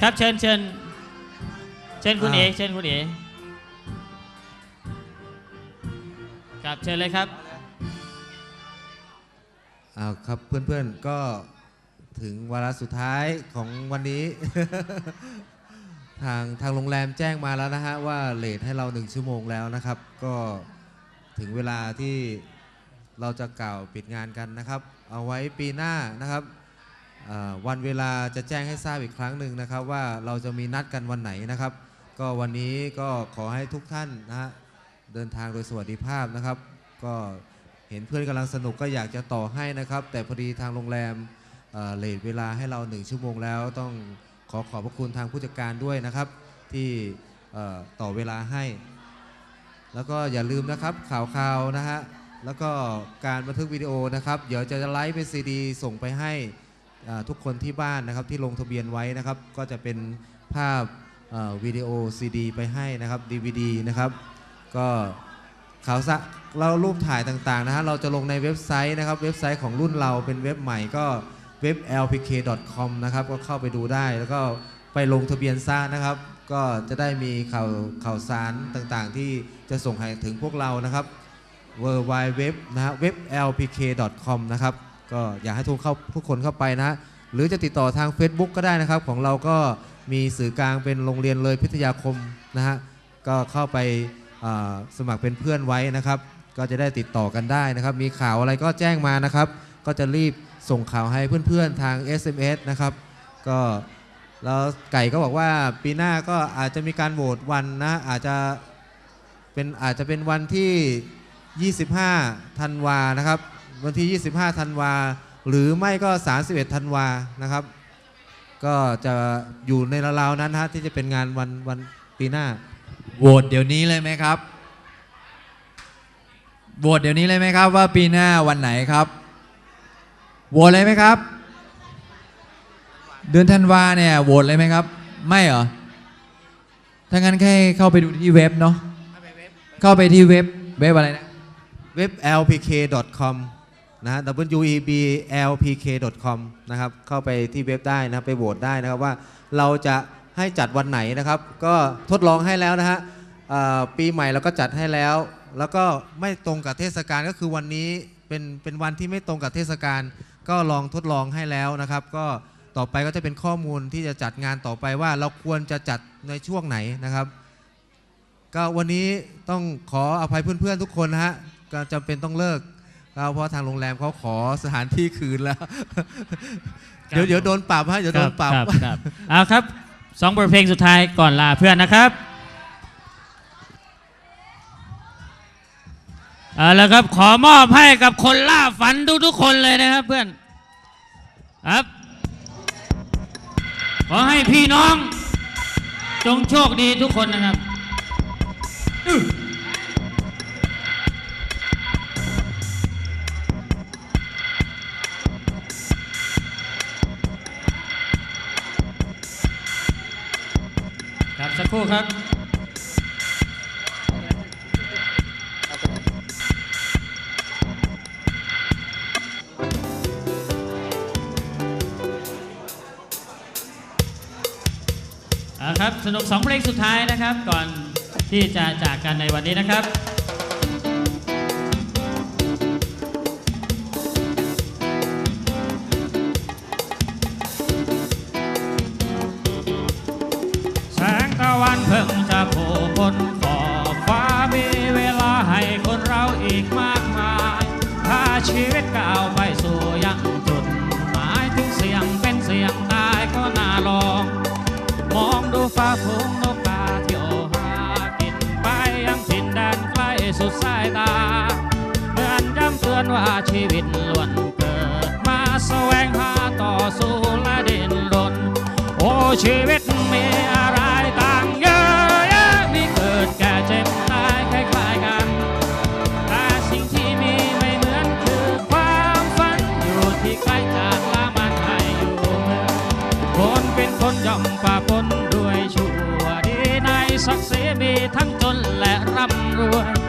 ครับเชิญเชิญเชิญคุณเออ่าเชิญคุณเอครับเชิญเลยครับอ้าวครับเพื่อนๆก็ถึงวาระสุดท้ายของวันนี้ ทางทางโรงแรมแจ้งมาแล้วนะฮะว่าเลทให้เราหนึ่งชั่วโมงแล้วนะครับ ก็ถึงเวลาที่เราจะกล่าวปิดงานกันนะครับ เอาไว้ปีหน้านะครับอ่า วันเวลาจะแจ้งให้ทราบอีกครั้งหนึ่งนะครับ ว่าเราจะมีนัดกันวันไหนนะครับ ก็วันนี้ก็ขอให้ทุกท่านนะฮะเดินทางโดยสวัสดิภาพนะครับ ก็เห็นเพื่อนกำลังสนุกก็อยากจะต่อให้นะครับ แต่พอดีทางโรงแรมเอ่อเลทเวลาให้เราหนึ่งชั่วโมงแล้ว ต้องขอขอบพระคุณทางผู้จัดการด้วยนะครับ ที่ต่อเวลาให้ แล้วก็อย่าลืมนะครับข่าวข่าวนะฮะแล้วก็การบันทึกวิดีโอนะครับ เดี๋ยวจะไลฟ์เป็นซีดีส่งไปให้ ทุกคนที่บ้านนะครับที่ลงทะเบียนไว้นะครับ ก็จะเป็นภาพวิดีโอซีดีไปให้นะครับ DVD นะครับ ก็ข่าวสะเรารูปถ่ายต่างๆนะฮะเราจะลงในเว็บไซต์นะครับ เว็บไซต์ของรุ่นเราเป็นเว็บใหม่ก็เว็บ lpk.com นะครับก็เข้าไปดูได้ แล้วก็ไปลงทะเบียนซะนะครับ ก็จะได้มีข่าวข่าวสารต่างๆ ที่จะส่งให้ถึงพวกเรานะครับ w w w นะฮะ web lpk.com นะครับ ก็อยากให้ทุกเข้าทุกคนเข้าไปนะฮะหรือจะติดต่อทาง Facebook ก็ได้นะครับ ของเราก็มีสื่อกลางเป็นโรงเรียนเลยพิทยาคมนะฮะก็เข้าไปสมัครเป็นเพื่อนไว้นะครับ ก็จะได้ติดต่อกันได้นะครับ มีข่าวอะไรก็แจ้งมานะครับ ก็จะรีบส่งข่าวให้เพื่อนๆทาง SMS นะครับก็แล้วไก่ก็บอกว่าปีหน้าก็อาจจะมีการโหวตวันนะอาจจะเป็นอาจจะเป็นวันที่ 25 ธันวานะครับ วันที่ 25 ธันวา หรือไม่ก็ 31 ธันวานะครับ ก็จะอยู่ในราวๆนั้นนะฮะที่จะเป็นงานวันวันปีหน้า โหวตเดี๋ยวนี้เลยไหมครับ โหวตเดี๋ยวนี้เลยไหมครับ ว่าปีหน้าวันไหนครับ โหวตเลยไหมครับ เดือนธันวาเนี่ยโหวตเลยไหมครับ ไม่เหรอ ถ้างั้นแค่เข้าไปดูที่เว็บเนาะ เข้าไปที่เว็บเว็บอะไรนะเว็บ lpk.com นะฮะ weblpk.com นะครับเข้าไปที่เว็บได้นะครับไปโหวตได้นะครับว่าเราจะให้จัดวันไหนนะครับ ก็ทดลองให้แล้วนะฮะปีใหม่เราก็จัดให้แล้ว แล้วก็ไม่ตรงกับเทศกาลก็คือวันนี้เป็นเป็นวันที่ไม่ตรงกับเทศกาลก็ลองทดลองให้แล้วนะครับ ก็ต่อไปก็จะเป็นข้อมูลที่จะจัดงานต่อไปว่าเราควรจะจัดในช่วงไหนนะครับ ก็วันนี้ต้องขออภัยเพื่อนๆทุกคนนะฮะก็จำเป็นต้องเลิก ก็เพราะทางโรงแรมเขาขอสถานที่คืนแล้ว เดี๋ยวเดี๋ยวโดนปรับฮะเดี๋ยวโดนปรับครับครับเอาครับสองบทเพลงสุดท้ายก่อนลาเพื่อนนะครับเอาแล้วครับขอมอบให้กับคนล่าฝันทุกๆคนเลยนะครับเพื่อนครับ ขอให้พี่น้อง จงโชคดีทุกคนนะครับ ครู่ครับเอาครับสนุกสองเพลงสุดท้ายนะครับ ก่อนที่จะจากกันในวันนี้นะครับ ดูฟ้าฝูงนกกาเที่ยวหากินไปยังถิ่นแดนไกลสุดสายตาเหมือนย้ำเตือนว่าชีวิตล้วนเกิดมาแสวงหาต่อสู้และดิ้นรนโอ้ชีวิตมีอะไร ใ